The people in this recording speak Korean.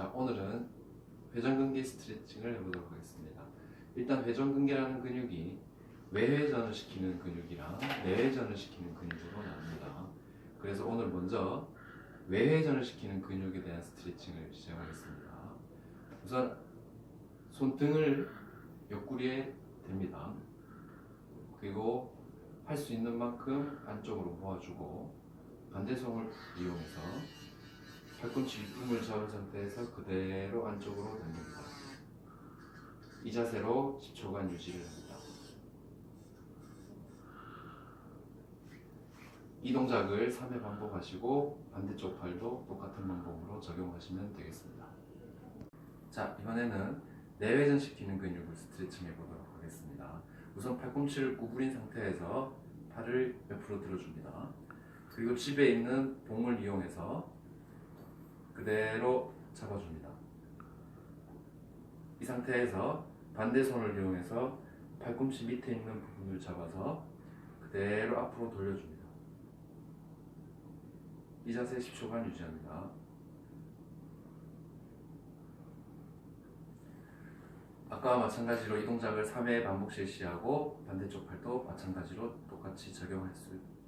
자, 오늘은 회전근개 스트레칭을 해보도록 하겠습니다. 일단 회전근개라는 근육이 외회전을 시키는 근육이랑 내회전을 시키는 근육으로 나눕니다. 그래서 오늘 먼저 외회전을 시키는 근육에 대한 스트레칭을 시작하겠습니다. 우선 손등을 옆구리에 댑니다. 그리고 할 수 있는 만큼 안쪽으로 모아주고 반대 손을 이용해서 팔꿈치 윗꿈을 잡은 상태에서 그대로 안쪽으로 당깁니다. 이 자세로 10초간 유지를 합니다. 이 동작을 3회 반복하시고 반대쪽 팔도 똑같은 방법으로 적용하시면 되겠습니다. 자, 이번에는 내외전 시키는 근육을 스트레칭 해보도록 하겠습니다. 우선 팔꿈치를 구부린 상태에서 팔을 옆으로 들어줍니다. 그리고 집에 있는 봉을 이용해서 그대로 잡아줍니다. 이 상태에서 반대 손을 이용해서 팔꿈치 밑에 있는 부분을 잡아서 그대로 앞으로 돌려줍니다. 이 자세 10초간 유지합니다. 아까와 마찬가지로 이 동작을 3회 반복 실시하고 반대쪽 팔도 마찬가지로 똑같이 적용할 수 있습니다.